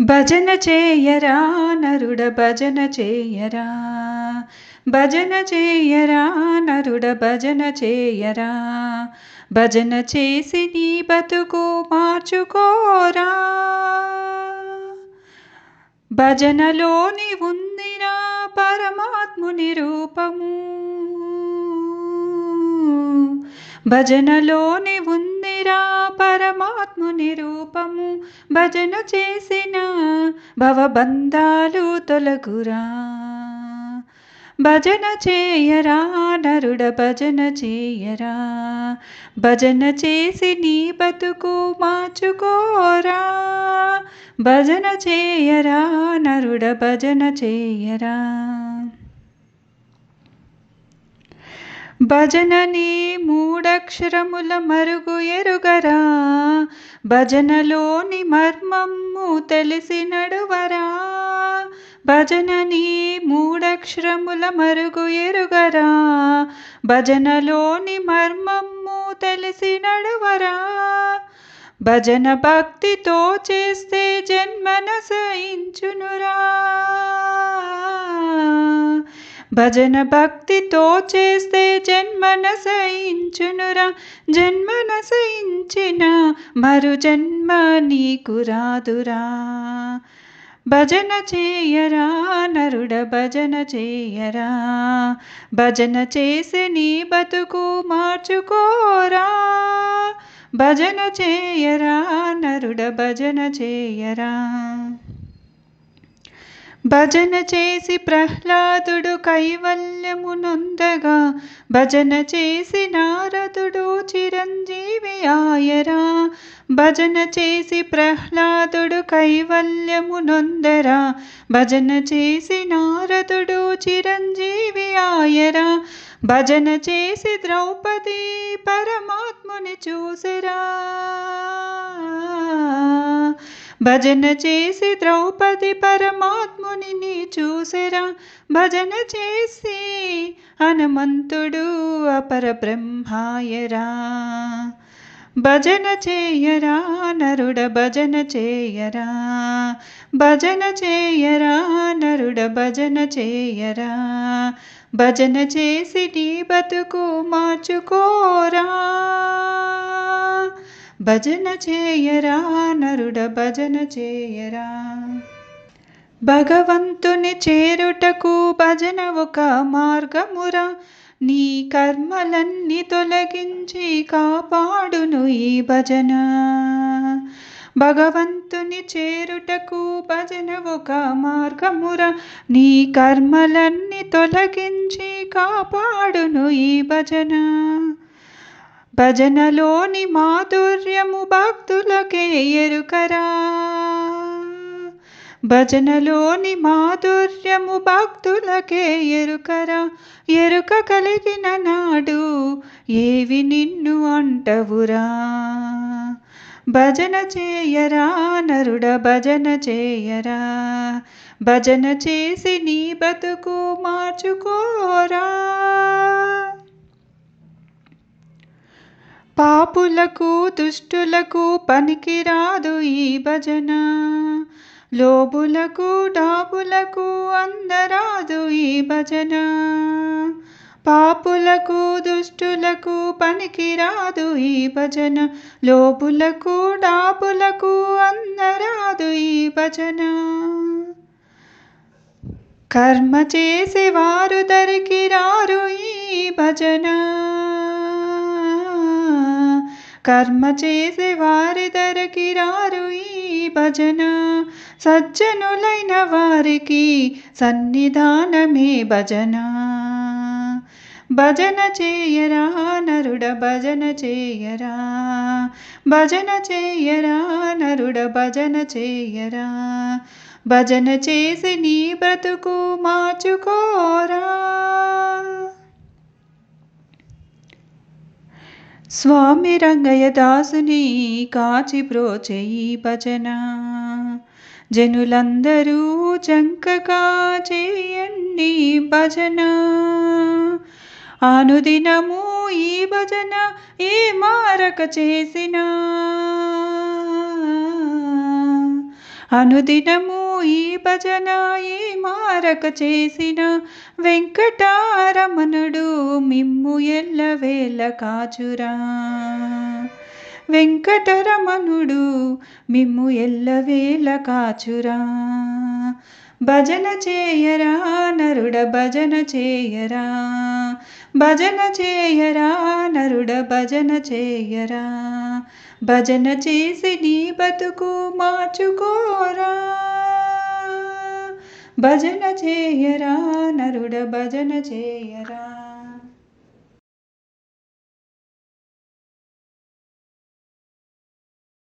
భజన చేయరా నరుడ భజన చేయరా? భజన చేయరా నరుడ భజన చేయరా? భజన చేసి నీ బతుకు మార్చుకోరా? భజనలోని ఉందిరా పరమాత్ముని రూపము. భజనలోని ఉందిరా పరమాత్ముని రూపము. భజన చేసిన భవబంధాలు తొలగురా. భజన చేయరా నరుడ భజన చేయరా. భజన చేసి నీ బతుకు మార్చుకోరా. భజన చేయరా నరుడ భజన చేయరా. భజనని మూడక్షరముల మరుగు ఎరుగరా? భజనలోని మర్మము తెలిసి నడువరా? భజనని మూడక్షరముల మరుగు ఎరుగరా? భజనలోని మర్మము తెలిసి నడువరా? భజన భక్తితో చేస్తే జన్మన సహించునురా భజన భక్తితో చేస్తే జన్మన సయించునురా జన్మన సయించిన మరు జన్మ నీకు రాదురా. భజన చేయరా నరుడ భజన చేయరా. భజన చేసి నీ బతుకు మార్చుకోరా. భజన చేయరా నరుడ భజన చేయరా. భజన చేసి ప్రహ్లాదుడు కైవల్యమునొందగా భజన చేసి నారదుడు చిరంజీవి ఆయరా. భజన చేసి ప్రహ్లాదుడు కైవల్యమునొందరా భజన చేసి నారదుడు చిరంజీవి ఆయరా. భజన చేసి ద్రౌపది పరమాత్ముని చూసిరా. భజన చేసి ద్రౌపది పరమాత్ముని చూసిరా. భజన చేసి హనుమంతుడు అపర బ్రహ్మాయరా. భజన చేయరా నరుడ భజన చేయరా. భజన చేయరా నరుడ భజన చేయరా. భజన చేసి నీ బతుకు మార్చుకోరా. భజన చేయరా నరుడ భజన చేయరా? భగవంతుని చేరుటకు భజన ఒక మార్గమురా. నీ కర్మలన్నీ తొలగించి కాపాడును ఈ భజన. భగవంతుని చేరుటకు భజన ఒక మార్గమురా. నీ కర్మలన్నీ తొలగించి కాపాడును ఈ భజన. భజనలోని మాధుర్యము భక్తులకే ఎరుకరా. భజనలోని మాధుర్యము భక్తులకే ఎరుకరా. ఎరుక కలిగిన నాడు ఏవి నిన్ను అంటవురా. భజన చేయరా నరుడ భజన చేయరా. భజన చేసి నీ బతుకు మార్చుకోరా. పాపులకు దుష్టులకు పనికిరాదు ఈ భజన. లోబులకు డాబులకు అందరాదు ఈ భజన. పాపులకు దుష్టులకు పనికిరాదు ఈ భజన. లోబులకు డాబులకు అందరాదు ఈ భజన. కర్మ చేసే వారు దరికి రారు ఈ భజన. కర్మ చేసే వారి ధరకి రారు ఈ భజన. సజ్జనులైన వారికి సన్నిధానమే భజన. భజన చేయరా నరుడ భజన చేయరా. భజన చేయరా నరుడ భజన చేయరా. భజన చేసి నీ బ్రతుకు మార్చుకోరా. స్వామి రంగయ్య దాసుని కాచి ప్రోచయి భజన. జనులందరూ చంకగా చేయండి భజన. అనుదినము ఈ భజన ఏ మారక చేసినా. అనుదినము ఈ భజన ఈ మారక చేసిన వెంకటారమణుడు మిమ్ము ఎల్లవేళ కాచురా. వెంకటరమణుడు మిమ్ము ఎల్లవేళ కాచురా. భజన చేయరా నరుడ భజన చేయరా. భజన చేయరా నరుడ భజన చేయరా. భజన చేసి నీ బతుకు మార్చుకోరా. భజన చేయరా నరుడ భజన చేయరా.